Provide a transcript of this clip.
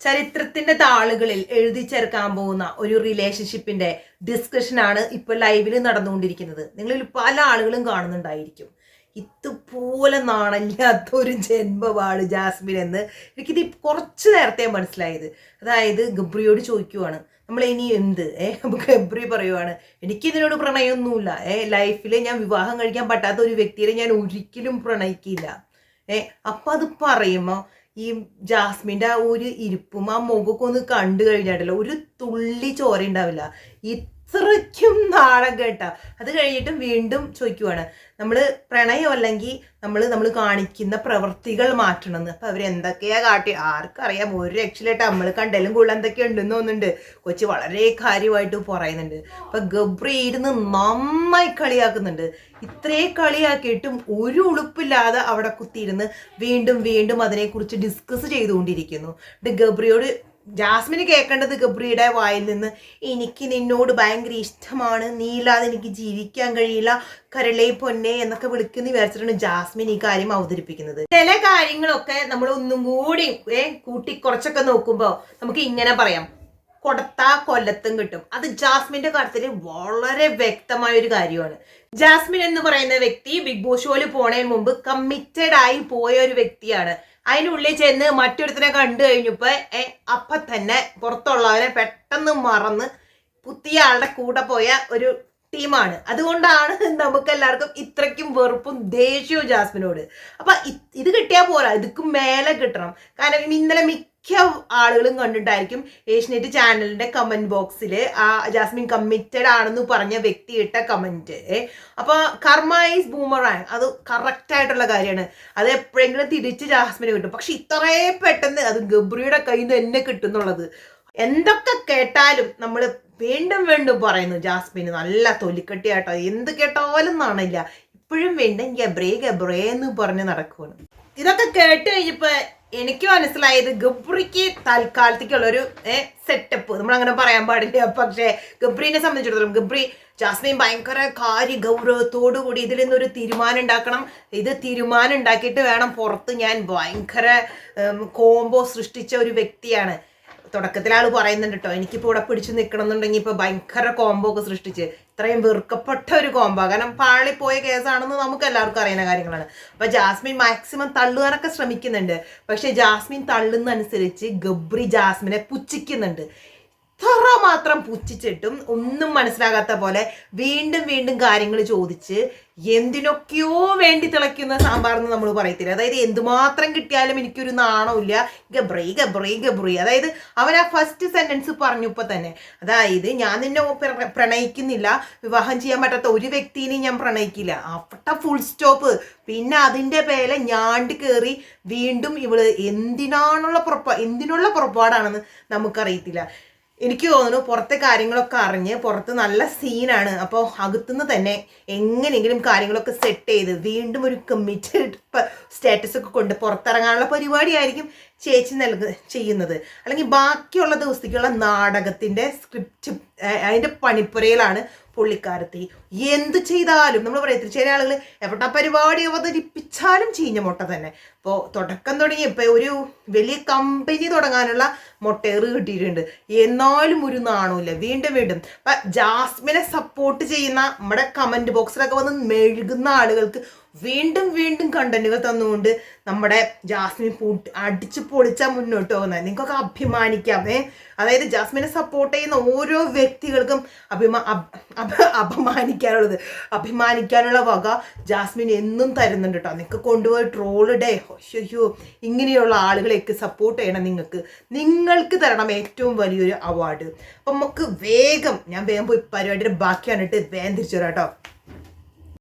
ചരിത്രത്തിന്റെ താളുകളിൽ എഴുതി ചേർക്കാൻ പോകുന്ന ഒരു റിലേഷൻഷിപ്പിന്റെ ഡിസ്കഷനാണ് ഇപ്പൊ ലൈവിൽ നടന്നുകൊണ്ടിരിക്കുന്നത്. നിങ്ങളിൽ പല ആളുകളും കാണുന്നുണ്ടായിരിക്കും. ഇതുപോലെ നാണല്ലാത്ത ഒരു ജന്മമാണ് ജാസ്മിൻ എന്ന് എനിക്കിത് കുറച്ച് നേരത്തെ മനസ്സിലായത്. അതായത് ഗബ്രിയോട് ചോദിക്കുവാണ് നമ്മൾ ഇനി എന്ത്? ഏഹ് നമുക്ക് ഗബ്രി പറയുവാണ് എനിക്കിതിനോട് പ്രണയമൊന്നുമില്ല. ഏഹ് ലൈഫിൽ ഞാൻ വിവാഹം കഴിക്കാൻ പറ്റാത്ത ഒരു വ്യക്തിയെ ഞാൻ ഒരിക്കലും പ്രണയിക്കില്ല. ഏഹ് അപ്പൊ അത് പറയുമ്പോ ഈ ജാസ്മിന്റെ ആ ഒരു ഇരിപ്പും ആ മുഖമൊക്കെ ഒന്ന് കണ്ടു കഴിഞ്ഞാട്ടല്ലോ. ഒരു തുള്ളി ചോര ഉണ്ടാവില്ല. ഇത്രയ്ക്കും നാണം കേട്ട. അത് കഴിഞ്ഞിട്ടും വീണ്ടും ചോദിക്കുവാണ്. നമ്മൾ പ്രണയം അല്ലെങ്കിൽ നമ്മൾ നമ്മൾ കാണിക്കുന്ന പ്രവൃത്തികൾ മാറ്റണമെന്ന്. അപ്പം അവരെന്തൊക്കെയാ കാട്ടി? ആർക്കറിയാം. ഒരു രക്ഷയിലായിട്ട് നമ്മൾ കണ്ടാലും കൂടുതൽ എന്തൊക്കെ ഉണ്ടെന്ന് തോന്നുന്നുണ്ട്. കൊച്ചു വളരെ കാര്യമായിട്ട് പറയുന്നുണ്ട്. അപ്പം ഗബ്രി ഇരുന്ന് നന്നായി കളിയാക്കുന്നുണ്ട്. ഇത്രേ കളിയാക്കിയിട്ടും ഒരു ഉളുപ്പില്ലാതെ അവിടെ കുത്തിയിരുന്ന് വീണ്ടും വീണ്ടും അതിനെക്കുറിച്ച് ഡിസ്കസ് ചെയ്തുകൊണ്ടിരിക്കുന്നു. എന്നിട്ട് ഗബ്രിയോട് ജാസ്മിന് കേൾക്കേണ്ടത് ഗബ്രിയുടെ വായിൽ നിന്ന് എനിക്ക് നിന്നോട് ഭയങ്കര ഇഷ്ടമാണ്. നീ ഇല്ലാതെ എനിക്ക് ജീവിക്കാൻ കഴിയില്ല. കരളെ പൊന്നെ എന്നൊക്കെ വിളിക്കുന്ന വിചാരിച്ചിട്ടാണ് ജാസ്മിൻ ഈ കാര്യം അവതരിപ്പിക്കുന്നത്. ചില കാര്യങ്ങളൊക്കെ നമ്മൾ ഒന്നും കൂടി ഏ കൂട്ടി കുറച്ചൊക്കെ നോക്കുമ്പോൾ നമുക്ക് ഇങ്ങനെ പറയാം. കൊടുത്താ കൊല്ലത്തും കിട്ടും. അത് ജാസ്മിന്റെ കാര്യത്തിൽ വളരെ വ്യക്തമായ ഒരു കാര്യമാണ്. ജാസ്മിൻ എന്ന് പറയുന്ന വ്യക്തി ബിഗ് ബോസ് ഷോയിൽ പോണതിന് മുമ്പ് കമ്മിറ്റഡ് ആയി പോയ ഒരു വ്യക്തിയാണ്. അതിനുള്ളിൽ ചെന്ന് മറ്റൊരുത്തനെ കണ്ടു കഴിഞ്ഞപ്പോൾ അപ്പൊ തന്നെ പുറത്തുള്ളവരെ പെട്ടെന്ന് മറന്ന് പുതിയ ആളുടെ കൂടെ പോയ ഒരു ടീമാണ്. അതുകൊണ്ടാണ് നമുക്ക് എല്ലാവർക്കും ഇത്രയ്ക്കും വെറുപ്പും ദേഷ്യവും ജാസ്മിനോട്. അപ്പൊ ഇത് കിട്ടിയാൽ പോരാ. ഇതുക്കും മേലെ കിട്ടണം. കാരണം ഇന്നലെ മിക്ക ആളുകളും കണ്ടിട്ടായിരിക്കും ഏഷ്യനെറ്റ് ചാനലിന്റെ കമന്റ് ബോക്സിൽ ആ ജാസ്മിൻ കമ്മിറ്റഡ് ആണെന്ന് പറഞ്ഞ വ്യക്തി ഇട്ട കമന്റ് അപ്പോൾ കർമ്മ ഈസ് ബൂമറാങ് അത് കറക്റ്റ് ആയിട്ടുള്ള കാര്യമാണ്. അത് എപ്പോഴെങ്കിലും തിരിച്ച് ജാസ്മിന് കിട്ടും. പക്ഷെ ഇത്രേ പെട്ടെന്ന് അത് ഗബ്രിയുടെ കയ്യിൽ നിന്ന് തന്നെ കിട്ടും എന്നുള്ളത് എന്തൊക്കെ കേട്ടാലും നമ്മൾ വീണ്ടും വീണ്ടും പറയുന്നു ജാസ്മിന് നല്ല തൊലിക്കട്ടിയാട്ടോ എന്ത് കേട്ടാലും നാണില്ല. ഇപ്പോഴും വീണ്ടും ഗബ്രേ ഗബ്രേ എന്ന് പറഞ്ഞ് നടക്കുവാണ്. ഇതൊക്കെ കേട്ട് കഴിഞ്ഞപ്പോ എനിക്ക് മനസ്സിലായത് ഗബ്രിക്ക് തൽക്കാലത്തേക്കുള്ള ഒരു സെറ്റപ്പ് നമ്മൾ അങ്ങനെ പറയാൻ പാടില്ല. പക്ഷേ ഗബ്രീനെ സംബന്ധിച്ചിടത്തോളം ഗബ്രി ജാസ്മിൻ ഭയങ്കര കാര്യ ഗൗരവത്തോടു കൂടി ഇതിൽ നിന്നൊരു തീരുമാനം ഉണ്ടാക്കണം. ഇത് തീരുമാനം ഉണ്ടാക്കിയിട്ട് വേണം പുറത്ത് ഞാൻ ഭയങ്കര കോംബോ സൃഷ്ടിച്ച ഒരു വ്യക്തിയാണ്. തുടക്കത്തിൽ ആൾ പറയുന്നുണ്ട് കേട്ടോ എനിക്കിപ്പോൾ ഇവിടെ പിടിച്ചു നിൽക്കണം എന്നുണ്ടെങ്കിൽ ഇപ്പോൾ ഭയങ്കര കോംബോ ഒക്കെ സൃഷ്ടിച്ച്. ഇത്രയും വെറുക്കപ്പെട്ട ഒരു കോംബോ കാരണം പാളിപ്പോയ കേസാണെന്ന് നമുക്ക് എല്ലാവർക്കും അറിയുന്ന കാര്യങ്ങളാണ്. അപ്പൊ ജാസ്മിൻ മാക്സിമം തള്ളുവാനൊക്കെ ശ്രമിക്കുന്നുണ്ട്. പക്ഷെ ജാസ്മിൻ തള്ളുന്നതനുസരിച്ച് ഗബ്രി ജാസ്മിനെ പുച്ഛിക്കുന്നുണ്ട്. ഇത്ര മാത്രം പുച്ഛിച്ചിട്ടും ഒന്നും മനസ്സിലാകാത്ത പോലെ വീണ്ടും വീണ്ടും കാര്യങ്ങൾ ചോദിച്ച് എന്തിനൊക്കെയോ വേണ്ടി തിളയ്ക്കുന്ന സാമ്പാർ എന്ന് നമ്മൾ പറയത്തില്ല. അതായത് എന്തുമാത്രം കിട്ടിയാലും എനിക്കൊരു നാണമില്ല ഗബ്രൈ ഗബ്രൈ ഗബ്രൈ. അതായത് അവൻ ആ ഫസ്റ്റ് സെന്റൻസ് പറഞ്ഞപ്പോൾ തന്നെ. അതായത് ഞാൻ നിന്നെ പ്രണയിക്കുന്നില്ല. വിവാഹം ചെയ്യാൻ പറ്റാത്ത ഒരു വ്യക്തിനെയും ഞാൻ പ്രണയിക്കില്ല. അപ്പട്ട ഫുൾ സ്റ്റോപ്പ് പിന്നെ അതിന്റെ പേരെ ഞാണ്ട് കയറി വീണ്ടും ഇവൾ എന്തിനാണുള്ള പുറപ്പാ എന്തിനുള്ള പുറപ്പാടാണെന്ന് നമുക്കറിയത്തില്ല. എനിക്ക് തോന്നുന്നു പുറത്തെ കാര്യങ്ങളൊക്കെ അറിഞ്ഞ് പുറത്ത് നല്ല സീനാണ് അപ്പോൾ അകത്തുനിന്ന് തന്നെ എങ്ങനെയെങ്കിലും കാര്യങ്ങളൊക്കെ സെറ്റ് ചെയ്ത് വീണ്ടും ഒരു കമ്മിറ്റഡ് സ്റ്റാറ്റസ് ഒക്കെ കൊണ്ട് പുറത്തിറങ്ങാനുള്ള പരിപാടിയായിരിക്കും ചേച്ചി നൽക ചെയ്യുന്നത്. അല്ലെങ്കിൽ ബാക്കിയുള്ള ദിവസത്തേക്കുള്ള നാടകത്തിന്റെ സ്ക്രിപ്റ്റ് അതിന്റെ പണിപ്പുരയിലാണ് പുള്ളിക്കാരത്തി. എന്ത് ചെയ്താലും നമ്മൾ പറയത്തില്ല ചില ആളുകൾ എവിടെ പരിപാടി അവതരിപ്പിച്ചാലും ചീഞ്ഞ മുട്ട തന്നെ. ഇപ്പോൾ തുടക്കം തുടങ്ങി ഇപ്പോൾ ഒരു വലിയ കമ്പനി തുടങ്ങാനുള്ള മുട്ടേറ് കിട്ടിയിട്ടുണ്ട്. എന്നാലും ഒരു നാണമില്ല വീണ്ടും വീണ്ടും. ജാസ്മിനെ സപ്പോർട്ട് ചെയ്യുന്ന നമ്മുടെ കമന്റ് ബോക്സിലൊക്കെ വന്ന് മെഴുകുന്ന ആളുകൾക്ക് വീണ്ടും വീണ്ടും കണ്ടന്റുകൾ തന്നുകൊണ്ട് നമ്മുടെ ജാസ്മിൻ പൂട്ട് അടിച്ച് പൊളിച്ചാൽ മുന്നോട്ട് പോകുന്നത്. നിങ്ങൾക്കൊക്കെ അഭിമാനിക്കാം ഏ? അതായത് ജാസ്മിനെ സപ്പോർട്ട് ചെയ്യുന്ന ഓരോ വ്യക്തികൾക്കും അഭിമാ അഭ അപ- അപമാനിക്കാനുള്ളത് അഭിമാനിക്കാനുള്ള വക ജാസ്മിൻ എന്നും തരുന്നുണ്ട് കേട്ടോ. നിങ്ങൾക്ക് കൊണ്ടുപോയി ട്രോളിടെ അയ്യോ ഇങ്ങനെയുള്ള ആളുകളെയൊക്കെ സപ്പോർട്ട് ചെയ്യണം നിങ്ങൾക്ക്. നിങ്ങൾക്ക് തരണം ഏറ്റവും വലിയൊരു അവാർഡ് അപ്പം നമുക്ക് വേഗം ഞാൻ വേഗം പോയി പരിപാടിയുടെ ബാക്കി കണ്ടിട്ട് വേഗം തിരിച്ചു വരാം കേട്ടോ.